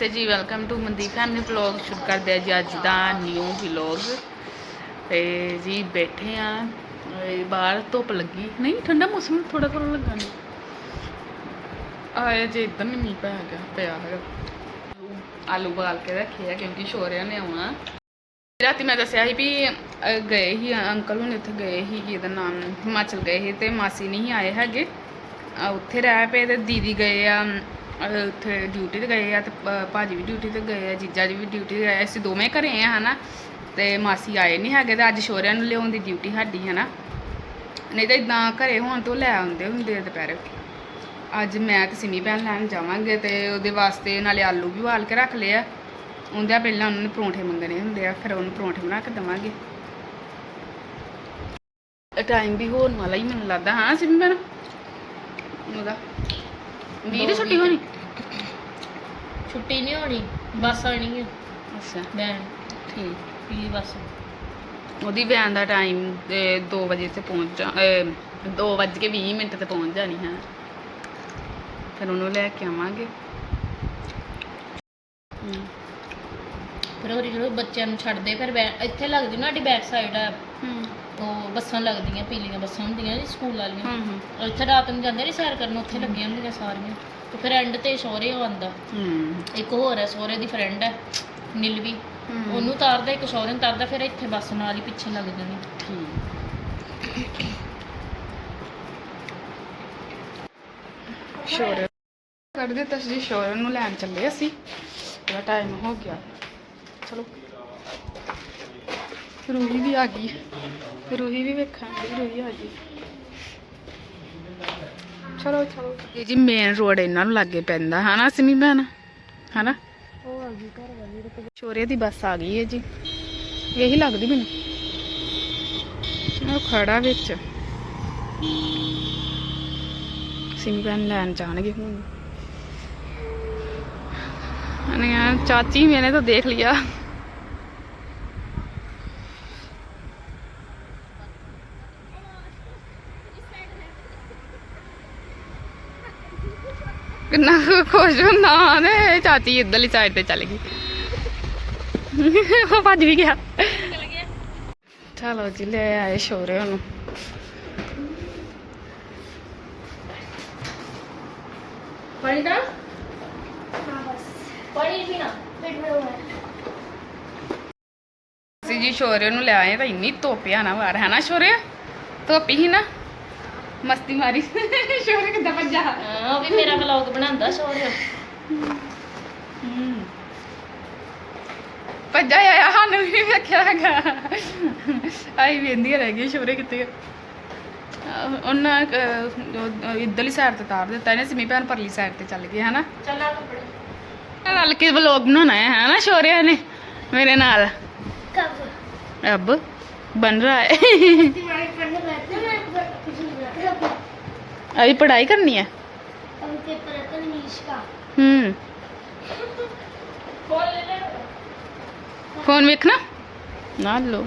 ਨਮਸਤੇ ਜੀ welcome to Mandeep family vlog ਸ਼ੁਰੂ ਕਰਦੇ ਆ ਜੀ ਅੱਜ ਦਾ ਨਿਊ ਵਲੌਗ ਤੇ ਜੀ ਬੈਠੇ ਆ ਬਾਹਰ ਧੁੱਪ ਲੱਗੀ। ਨਹੀਂ, ਠੰਡਾ ਮੌਸਮ ਥੋੜਾ ਥੋੜਾ ਲੱਗਾ ਨਹੀਂ ਆਏ ਜੇ ਇਦਾਂ ਨਹੀਂ ਮੀਂਹ ਪਿਆ ਗਿਆ, ਪਿਆ ਹੈਗਾ। ਆਲੂ ਬਾਲ ਕੇ ਰੱਖੇ ਆ, ਕਿਉਂਕਿ ਸ਼ੋਰਿਆਂ ਨੇ ਆਉਣਾ। ਰਾਤੀ ਮੈਂ ਦੱਸਿਆ ਸੀ ਵੀ ਗਏ ਹੀ ਅੰਕਲ ਹੁਣ ਇੱਥੇ ਗਏ ਸੀ ਇਹਦਾ ਨਾਮ ਹਿਮਾਚਲ ਗਏ ਸੀ ਤੇ ਮਾਸੀ ਨਹੀਂ ਆਏ ਹੈਗੇ। ਉੱਥੇ ਰਹਿ ਪਏ ਤੇ ਦੀਦੀ ਗਏ ਆ ਉੱਥੇ ਡਿਊਟੀ ਤੇ ਗਏ ਆ ਤੇ ਭਾਜੀ ਵੀ ਡਿਊਟੀ ਤੇ ਗਏ ਆ, ਜੀਜਾ ਜੀ ਵੀ ਡਿਊਟੀ ਤੇ ਗਏ ਅਸੀਂ ਦੋਵੇਂ ਘਰੇ ਆ, ਹਨਾ? ਤੇ ਮਾਸੀ ਆਏ ਨਹੀਂ ਹੈਗੇ ਤੇ ਅੱਜ ਸ਼ੋਰਿਆਂ ਨੂੰ ਲਿਆਉਣ ਦੀ ਡਿਊਟੀ ਸਾਡੀ, ਹਨਾ? ਨਹੀਂ ਤਾਂ ਇਦਾਂ ਘਰੇ ਹੋਣ ਤੋਂ ਲੈ ਆਉਂਦੇ ਹੁੰਦੇ ਆ ਦੁਪਹਿਰੇ। ਅੱਜ ਮੈਂ ਤੇ ਸਿਮੀ ਭੈਣ ਲੈਣ ਜਾਵਾਂਗੇ ਤੇ ਉਹਦੇ ਵਾਸਤੇ ਨਾਲੇ ਆਲੂ ਵੀ ਉਬਾਲ ਕੇ ਰੱਖ ਲਏ ਆ। ਉਹਦੇ ਪਹਿਲਾਂ ਉਹਨਾਂ ਨੇ ਪਰੌਂਠੇ ਮੰਗਣੇ ਹੁੰਦੇ ਆ, ਫਿਰ ਉਹਨੂੰ ਪਰੌਂਠੇ ਬਣਾ ਕੇ ਦੇਵਾਂਗੇ। ਟਾਈਮ ਵੀ ਹੋਣ ਵਾਲਾ ਹੀ ਮੈਨੂੰ ਲੱਗਦਾ, ਹਾਂ ਸਿਮੀ ਭੈਣ? ਉਹਦਾ। ਵੀਹ ਦੀ ਛੁੱਟੀ ਹੋਣੀ? ਛੁੱਟੀ ਨਹੀਂ ਹੋਣੀ ਬੱਸ ਆਣੀ ਹੈ ਅੱਛਾ। ਬੈਣ। ਠੀਕ। ਪੀਲੀ ਬੱਸ। ਉਹਦੀ ਵੈਨ ਦਾ ਟਾਈਮ 2 ਵਜੇ ਤੇ ਪਹੁੰਚ ਜਾ 2 ਵੱਜ ਕੇ 20 ਮਿੰਟ ਤੇ ਪਹੁੰਚ ਜਾਣੀ ਹੈ ਫਿਰ ਉਹਨੂੰ ਲੈ ਕੇ ਆਵਾਂਗੇ। ਹਮ, ਫਿਰ ਹੋਰ ਜਦੋਂ ਬੱਚਿਆਂ ਨੂੰ ਛੱਡਦੇ ਫਿਰ ਇੱਥੇ ਲੱਗਦੀ ਨਾ ਸਾਡੀ ਬੈਕ ਸਾਈਡ ਆ। ਹਮ, ਉਹ ਬੱਸਾਂ ਲੱਗਦੀਆਂ ਪੀਲੀਆਂ ਬੱਸਾਂ ਹੁੰਦੀਆਂ ਜੀ ਸਕੂਲ ਵਾਲੀਆਂ। ਹਮ, ਹਮ, ਇੱਥੇ ਰਾਤ ਨੂੰ ਜਾਂਦੇ ਨੇ ਸੈਰ ਕਰਨ ਉੱਥੇ ਲੱਗੀਆਂ ਹੁੰਦੀਆਂ ਸਾਰੀਆਂ। ਤੇ ਫਿਰ ਐਂਡ ਤੇ ਸ਼ੋਰੇ ਆਉਂਦਾ। ਹਮ, ਇੱਕ ਹੋਰ ਹੈ ਸੋਰੇ ਦੀ ਫਰੈਂਡ ਹੈ ਨਿਲਵੀ। ਉਹਨੂੰ ਤਾਰਦਾ ਇੱਕ ਸ਼ੋਰੇ ਨੂੰ ਤਾਰਦਾ ਫਿਰ ਇੱਥੇ ਬੱਸ ਨਾਲ ਹੀ ਪਿੱਛੇ ਲੱਗ ਜਾਣੀ ਠੀਕ ਸ਼ੋਰ। ਕਰ ਦਿੱਤਾ ਸੀ ਸ਼ੋਰ ਨੂੰ ਲੈਣ ਚੱਲੇ ਅਸੀਂ। ਥੋੜਾ ਟਾਈਮ ਹੋ ਗਿਆ। ਚਲੋ। ਰੂਹੀ ਵੀ ਆ ਗਈ। ਰੂਹੀ ਵੀ ਵੇਖਾਂਗੇ ਰੂਹੀ ਆ ਗਈ। ਚਲੋ ਚਲੋ। ਇਹ ਜੀ ਮੇਨ ਰੋਡ ਇਹਨਾਂ ਨੂੰ ਲੱਗੇ ਪੈਂਦਾ ਹਨਾ ਸਿਮੀ ਭੈਣ? ਹਨਾ? ਉਹ ਆ ਗਈ ਘਰ ਵਾਲੀ ਤੇ ਸ਼ੋਰੇ ਦੀ ਬੱਸ ਆ ਗਈ ਹੈ ਜੀ। ਇਹੀ ਲੱਗਦੀ ਮੈਨੂੰ। ਉਹ ਖੜਾ ਵਿੱਚ। ਸਿਮੀ ਭੈਣ ਲੈਣ ਜਾਣਗੇ ਹੁਣ। ਅਨੇ ਯਾਰ ਚਾਚੀ ਮੈਨੇ ਤਾਂ ਦੇਖ ਲਿਆ। ਕਿੰਨਾ ਖੁਸ਼ ਹੁੰਦਾ ਨੇ ਚਾਚੀ ਇੱਧਰਲੀ ਸਾਈਡ ਤੇ ਚੱਲ ਗਈ। ਉਹ ਭੱਜ ਵੀ ਗਿਆ। ਚਲੋ ਜੀ ਲੈ ਆਏ ਸ਼ੋਰੇ ਉਹਨੂੰ। ਪਾਣੀ ਦਾ ਪਾਣੀ ਪੀਣਾ ਅਸੀਂ ਜੀ ਸ਼ੋਰੇ ਨੂੰ ਲੈ ਆਏ ਤਾਂ ਇੰਨੀ ਧੋਪਿਆ ਨਾ ਵਾਰ ਹੈ ਨਾ ਸ਼ੋਰੇ? ਧੋਪੀ ਹੀ ਨਾ। ਮਸਤੀ ਮਾਰੀ। ਸ਼ੋਰ ਕਿੱਦਾਂ ਭੱਜਾ ਹਾਂ ਉਹ ਵੀ ਮੇਰਾ ਵਲੌਗ ਬਣਾਉਂਦਾ ਸ਼ੋਰ। ਭੱਜਾ ਆਇਆ ਸਾਨੂੰ ਵੀ ਵੇਖਿਆ ਹੈਗਾ। ਆਈ ਵੇਂਦੀ ਰਹਿ ਗਈ ਸ਼ੋਰੇ ਕਿਤੇ ਉਹਨਾਂ ਇਧਰਲੀ ਸਾਈਡ ਤੇ ਤਾਰ ਦਿੱਤਾ ਇਹਨੇ ਸਿਮੀ ਭੈਣ ਪਰਲੀ ਸਾਈਡ ਤੇ ਚੱਲ ਗਈ ਹਨਾ? ਚੱਲਾ ਕੱਪੜੇ। ਰਲ ਕੇ ਵਲੌਗ ਬਣਾਉਣਾ ਹੈ ਹਨਾ ਸ਼ੋਰਿਆ ਨੇ ਮੇਰੇ ਨਾਲ? ਕਬ? ਅਬ ਬਣ ਰਹਾ ਹੈ। अभी पढ़ाई करनी है अब पेपर है तो इंग्लिश का हम्म फोन ले ले फोन देखना ना लो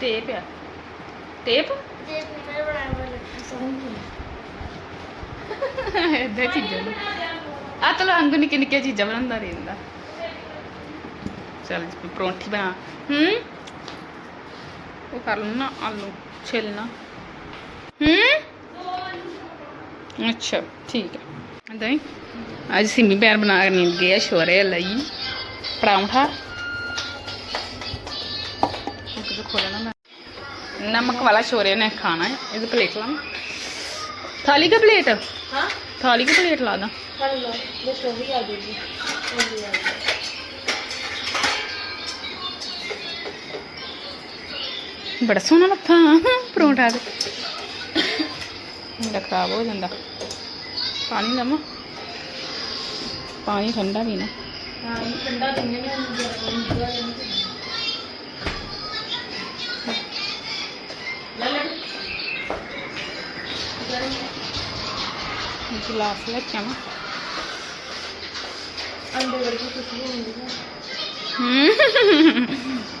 टेप है टेप देख मेरे बनाए वाले समझ ਇਦਾਂ ਚੀਜ਼ਾਂ ਨੂੰ ਆ ਤਲੋ ਅੰਗੂ ਨਿੱਕੇ ਨਿੱਕੇ ਚੀਜ਼ਾਂ ਬਣਾਉਂਦਾ ਰਹਿੰਦਾ ਚੱਲ ਜੀ ਪਰੌਂਠੀ ਬਣਾ ਹੂੰ ਉਹ ਕਰ ਲੂ ਨਾ ਆਲੂ ਛਿਲਣਾ ਹੂੰ ਅੱਛਾ ਠੀਕ ਹੈ ਇਦਾਂ ਹੀ ਅੱਜ ਸਿਮੀ ਪੈਰ ਬਣਾ ਕੇ ਨੀਂਦ ਗਏ ਆ ਸ਼ੋਰੇ ਲਈ ਪਰੌਂਠਾ ਇੱਕ ਜੋ ਖੋਲਣਾ ਮੈਂ नमक वाला शोरे ने खाना है इधर प्लेट ला थाली का प्लेट हाँ थाली की प्लेट ला दा ਬੜਾ ਸੋਹਣਾ ਲੱਥਾ ਪਰੌਂਠਾ ਦੇ ਮੇਰਾ ਖਰਾਬ ਹੋ ਜਾਂਦਾ। ਪਾਣੀ ਲਵਾਂ। ਪਾਣੀ ਠੰਡਾ ਪੀਣਾ। ਪਾਣੀ ਠੰਡਾ ਪੀਣੇ ਗਲਾਸ ਲੈ ਕੇ ਆਵਾਂ। ਅੰਦਰ ਵਰਗੀ ਖੁਸ਼ਬੂ ਹੁੰਦੀ ਹੈ। ਹੂੰ।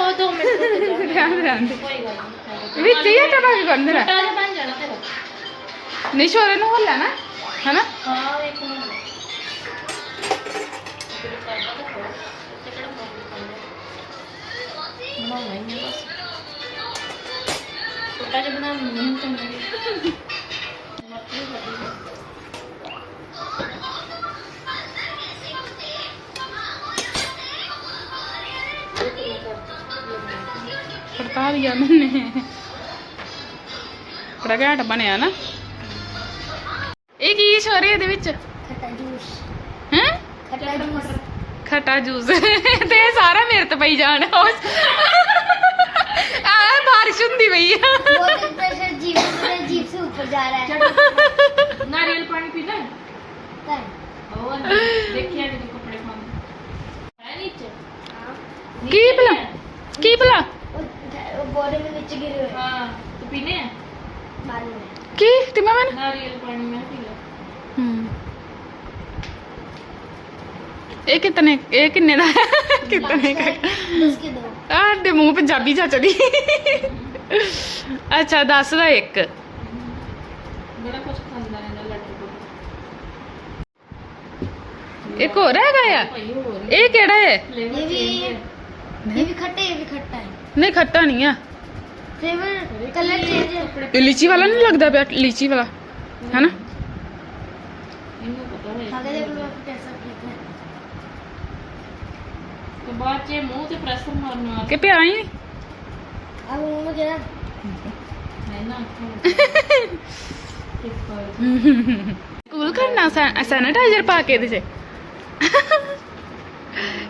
ਰਹਿਣ ਦੋ ਦੇ, ਰਹਿਣ ਦੇ ਦੇ ਕੋਈ ਗੱਲ ਨਹੀਂ। ਵਿੱਚ ਹੀ ਆਟਾ ਪਾ ਕੇ ਕਰ ਦੇਣਾ ਛੋਟਾ ਜਿਹਾ ਬਣ ਜਾਣਾ ਤੇਰਾ ਨਹੀਂ ਸ਼ੋਰੇ ਨੂੰ ਹੋ ਲੈਣਾ ਹੈਨਾ? ਹਾਂ ਇੱਕ ਮਿੰਟ ਤਾਂ ਤੇ ਬਣਾਉਣਾ ਹੀ ਹੈ ਬਸ। ਛੋਟਾ ਜਿਹਾ ਬਣਾ ਨਹੀਂ। ਚੰਗਾ ਖੜਕਾ ਦਿਆ ਮੈਨੇ ਬੜਾ ਘੈਂਟ ਬਣਿਆ ਨਾ ਇਹ ਕੀ ਸ਼ੋਰੇ ਇਹਦੇ ਵਿੱਚ ਖੱਟਾ ਜੂਸ ਹੈ ਖੱਟਾ ਜੂਸ ਖਟਾ ਜੂਸ ਤੇ ਇਹ ਸਾਰਾ ਮੇਰੇ ਤੇ ਪਈ ਜਾਣ ਆ ਬਾਰਿਸ਼ ਹੁੰਦੀ ਪਈ ਆ वो दिन प्रेशर जीप से जीप से ऊपर जा रहा है ਨਾਰੀਅਲ ਪਾਣੀ ਪੀਣਾ ਨਾਰੀਅਲ ਪਾਣੀ ਮੈਂ ਪੀ ਲਾ ਇਹ ਕਿਤਨੇ ਇਹ ਕਿੰਨੇ ਦਾ ਹੈ? ਕਿਤਨੇ ਦਾ दस के दो ਆਹ ਦੇ ਮੂੰਹ ਪੰਜਾਬੀ ਚਾਚਾ ਦੀ ਅੱਛਾ 10 ਦਾ ਇੱਕ ਬੜਾ ਕੁਝ ਖਾਂਦਾ ਰਹਿੰਦਾ ਲੱਡੂ ਇੱਕ ਹੋਰ ਹੈਗਾ ਆ ਭਾਈ ਹੋਰ ਇਹ ਕਿਹੜਾ ਹੈ ਫਲੇਵਰ ये भी ਚੇਂਜ ਹੈ ये भी खट्टा है, ये भी खट्टा है ਨਹੀਂ ਖੱਟਾ ਨਹੀਂ ਆ फ्लेवर कलर चेंज है ਕੱਪੜੇ ਇਹ ਲੀਚੀ ਵਾਲਾ ਨਹੀਂ ਲੱਗਦਾ ਪਿਆ ਲੀਚੀ ਵਾਲਾ ਹੈਨਾ? ਸਾਡੇ ਦੇ ਕੋਲ ਪ੍ਰੈਸ਼ਰ ਕੀਤਾ ਤੇ ਬਾਅਦ ਚ ਮੂੰਹ ਤੇ ਪ੍ਰੈਸ਼ਰ ਮਾਰਨਾ ਕਿ ਪਿਆ ਹੀ? ਆ ਮੂੰਹ ਜਿਹੜਾ ਨਹੀਂ ਨਾ ਕੂਲ ਕਰਨਾ ਸੈਨੀਟਾਈਜ਼ਰ ਪਾ ਕੇ ਇਹਦੇ ਚ?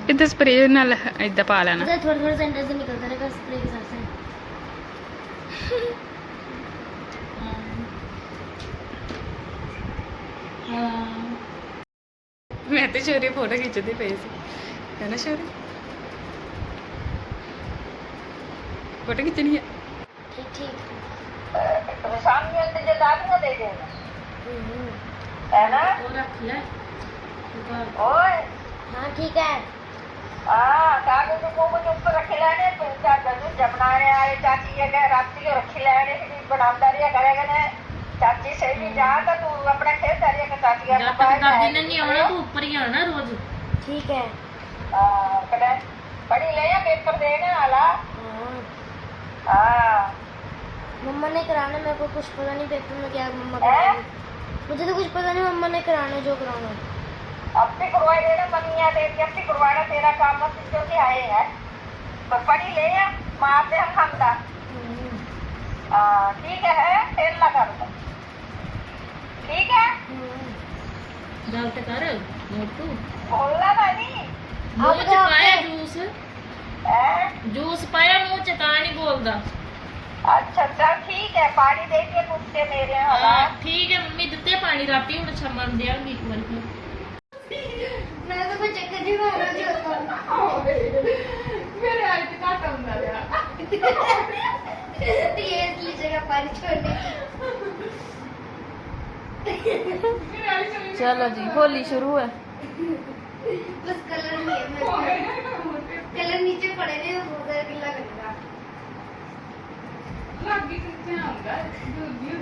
ਇਦਾਂ ਸਪਰੇਅ ਨਾਲ ਇਦਾਂ ਪਾ ਲੈਣਾ। ਥੋੜਾ ਥੋੜਾ ਸੈਂਟਰ ਨਿਕਲਦਾ ਰਹੇਗਾ ਸਪਰੇਅ ਕਰਕੇ ਤੇ ਸ਼ੋਰੀ ਫੋਟੋ ਖਿੱਚਦੀ ਪਈ ਸੀ ਹੈ ਨਾ ਸ਼ੋਰੀ ਫੋਟੋ ਖਿੱਚਣੀ ਹੈ ठीक ठीक हम्म, ਉਹ ਰੱਖ ਲੈ ਬਾਹਰ। हाँ ठीक है ਜਦ ਤੱਕ ਦਾਦੀ ਨੇ ਨਹੀਂ ਆਉਣਾ ਤੂੰ ਉੱਪਰ ਹੀ ਆਣਾ ਰੋਜ਼ ठीक है ਪੜੀ ਲੈ ਪੇਪਰ ਦੇਣ ਵਾਲਾ हाँ ਹਾਂ मम्मा ने कराना मेरे को कुछ पता नहीं पेपर में क्या मम्मा हैं? कराएंगी मुझे तो कुछ पता नहीं मम्मा ने कराना जो कराना ਆਪੇ ਕਰਵਾਈ ਦੇਣਾ ਮੰਨੀਆਂ ਤੇ ਆਪੇ ਕਰਵਾਣਾ ਤੇਰਾ ਕੰਮ ਅਸੀਂ ਜੋ ਕਿ ਆਏ ਹੈ ਪਰ ਪੜੀ ਲੈ ਆ ਮਾਰ ਦੇ ਹਮ ਖਾਂਦਾ हम्म, ਹਾਂ ਠੀਕ ਹੈ ਫੇਰ ਲਾ ਕਰ ਠੀਕ ਹੈ हम्म। ਗੱਲ ਤੇ ਕਰ ਮੋਟੂ ਬੋਲਣਾ ਤਾਂ ਨਹੀਂ ਮੂੰਹ ਚ ਪਾਇਆ ਜੂਸ ਹੈ ਜੂਸ ਪਾਇਆ ਮੂੰਹ ਚ ਤਾਂ ਨਹੀਂ ਬੋਲਦਾ ਅੱਛਾ ਚਲ ਠੀਕ ਹੈ ਪਾਣੀ ਦੇ ਕੇ ਪੁੱਛ ਕੇ ਮੇਰੇ ਹਲਾ ਹਾਂ, ਠੀਕ ਹੈ ਮੰਮੀ ਦਿੱਤੇ ਪਾਣੀ ਰਾਤੀ ਹੁਣ ਸ਼ਾਮਾਂ ਨੂੰ ਦਿਆਂਗੀ ਇੱਕ ਵਾਰੀ ਫਿਰ। मेरा तो कोई चक्कर नहीं मार रहा जो होता ਮੇਰੇ ਆਈ ਤੇ ਘੱਟ ਹੁੰਦਾ ਰਿਹਾ ये इसलिए जगह पानी छोड़ने की ਚਲੋ ਜੀ ਹੋਲੀ ਸ਼ੁਰੂ ਹੈ बस कलर नहीं है मेरे कलर नीचे पड़े थे वो बहुत ज्यादा गिल्ला करेगा ਲੱਗੀ ਕਿੱਥੇ ਆਉਂਦਾ ਦੂਜੀ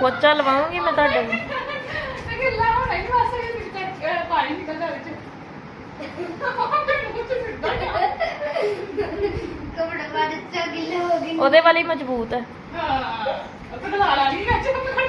ਪੋਚਾ ਲਵਾਉਂਗੀ ਮੈਂ ਤੁਹਾਡੇ ਨੂੰ ਕਿ ਲਾ ਹੋਣਾ ਹੀ ਬਸ ਇਹ ਵਿੱਚ ਪਾਣੀ ਨਿਕਲਦਾ ਵਿੱਚ ਮੂੰਹ ਚ ਉਹਦੇ ਵਾਲੀ ਮਜ਼ਬੂਤ ਹੈ। ਹਾਂ ਉਹ ਤਾਂ ਲਾ ਲਾ ਨਹੀਂ ਨਾ ਚੱਪਲ